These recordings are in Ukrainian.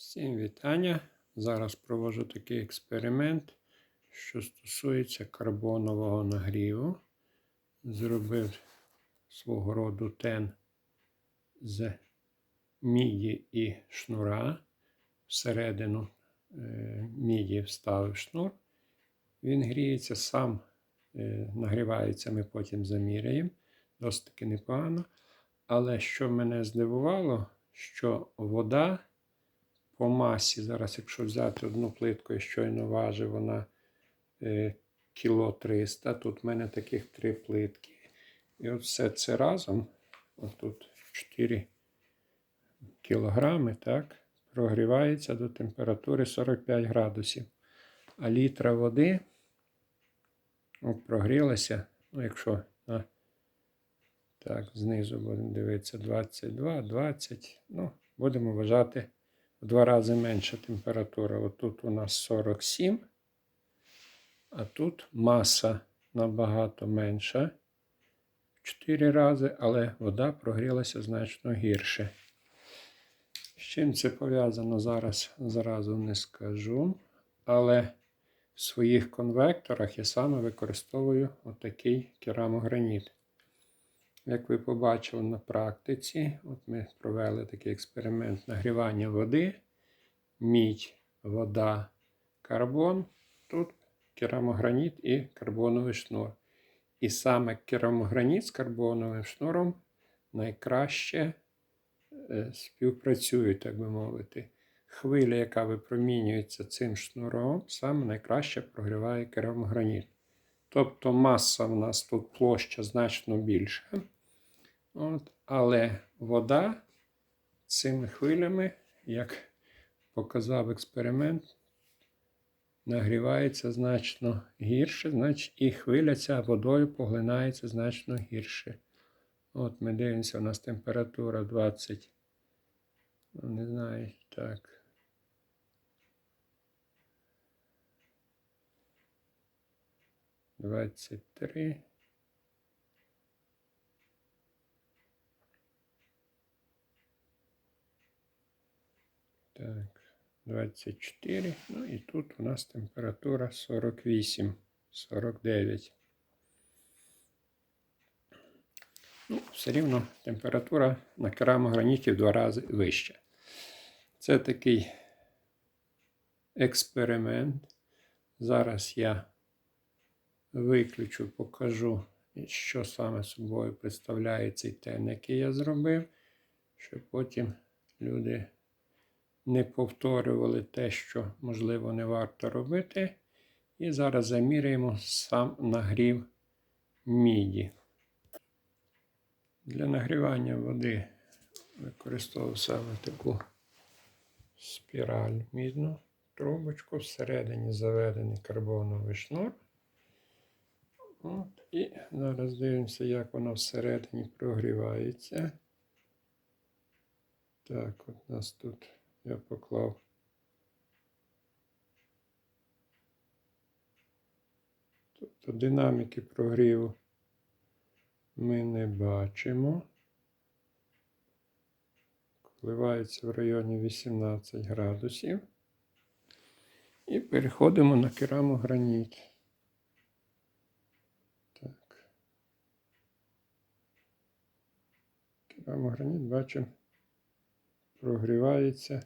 Всім вітання. Зараз проводжу такий експеримент, що стосується карбонового нагріву. Зробив свого роду тен з міді і шнура. Всередину е, міді вставив шнур. Він гріється сам, е, нагрівається, ми потім заміряємо. Досить таки непогано. Але що мене здивувало, що вода по масі, зараз, якщо взяти одну плитку, я щойно важив, вона е, кіло 300. Тут в мене таких три плитки. І от все це разом, отут 4 кілограми, так, прогрівається до температури 45 градусів. А літра води от, прогрілася, ну, якщо на, так, знизу будемо дивитися 22, 20, ну, будемо вважати в два рази менша температура. От тут у нас 47, а тут маса набагато менша. В 4 рази, але вода прогрілася значно гірше. З чим це пов'язано зараз зразу не скажу. Але в своїх конвекторах я саме використовую отакий керамограніт. Як ви побачили на практиці, от ми провели такий експеримент нагрівання води, мідь, вода, карбон. Тут керамограніт і карбоновий шнур. І саме керамограніт з карбоновим шнуром найкраще е, співпрацюють, так би мовити. Хвиля, яка випромінюється цим шнуром, саме найкраще прогріває керамограніт. Тобто маса в нас тут площа значно більша. От, Але вода цими хвилями, як показав експеримент, нагрівається значно гірше, значить і хвиля ця водою поглинається значно гірше. От ми дивимося, у нас температура 20. Ну, не знаю, так. Двадцять три. Так, 24. Ну і тут у нас температура 48, 49. Ну, все рівно температура на керамограніті в два рази вища. Це такий експеримент. Зараз я виключу, покажу, що саме собою представляє цей тен, який я зробив, щоб потім люди не повторювали те, що, можливо, не варто робити. І зараз заміряємо сам нагрів міді. Для нагрівання води використовував саме таку спіраль мідну трубочку. Всередині заведений карбоновий шнур. От, І зараз дивимося, як воно всередині прогрівається. Так, от нас тут я поклав. Тобто динаміки прогріву ми не бачимо. Коливається в районі 18 градусів. І переходимо на керамограніт. Керамограніт бачимо, прогрівається.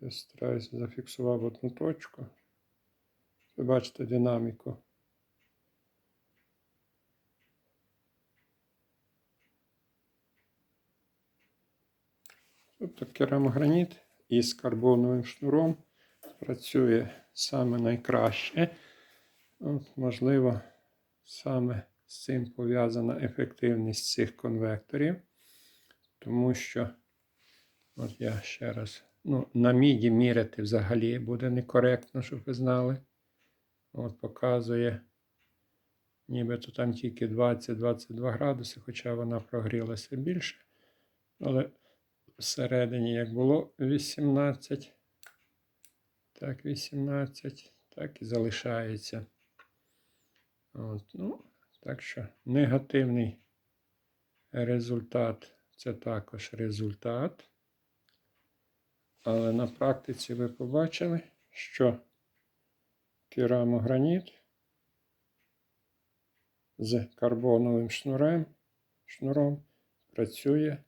Я стараюся зафіксував одну точку. Ви бачите динаміку. Тобто керамограніт із карбоновим шнуром працює саме найкраще. От, Можливо, саме з цим пов'язана ефективність цих конвекторів, тому що, от я ще раз, ну, на міді міряти взагалі буде некоректно, щоб ви знали. От Показує, нібито там тільки 20-22 градуси, хоча вона прогрілася більше. Але всередині, як було 18, так, 18, так і залишається. От, ну, Так що негативний результат це також результат. Але на практиці ви побачили, що керамограніт з карбоновим шнурем, шнуром працює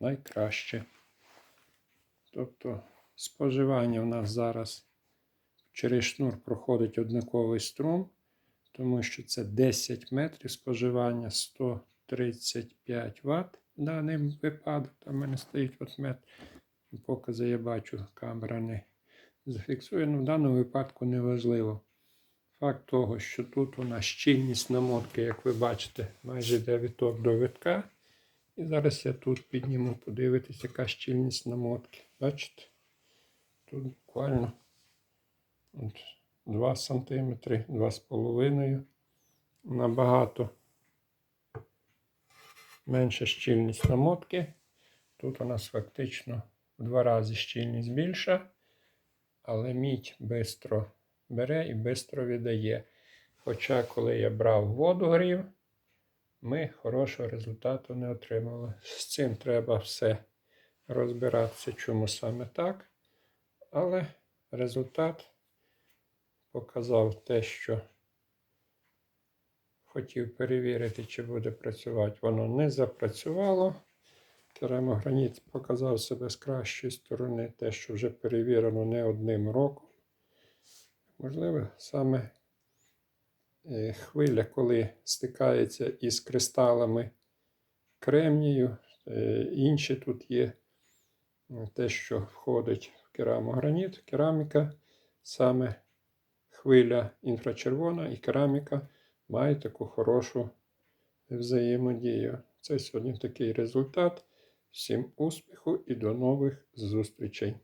найкраще. Тобто споживання в нас зараз через шнур проходить однаковий струм, тому що це 10 метрів споживання 135 Вт в даний випадок. Там в мене стоїть от метр. Покази я бачу, камера не зафіксує. Ну, в даному випадку не важливо. Факт того, що тут у нас щільність намотки, як ви бачите, майже йде виток до витка. І зараз я тут підніму, подивитися, яка щільність намотки. Бачите? Тут буквально от 2 см, 2,5 Набагато менша щільність намотки. Тут у нас фактично в два рази щільність більша, але мідь швидко бере і швидко віддає. Хоча, коли я брав воду грів, ми хорошого результату не отримали. З цим треба все розбиратися, чому саме так. Але результат показав те, що хотів перевірити, чи буде працювати. Воно не запрацювало. Керамограніт показав себе з кращої сторони, те, що вже перевірено не одним роком. Можливо, саме е, хвиля, коли стикається із кристалами кремнію, е, інші тут є те, що входить в керамограніт, кераміка, саме хвиля інфрачервона і кераміка має таку хорошу взаємодію. Це сьогодні такий результат. Всім успіху і до нових зустрічей!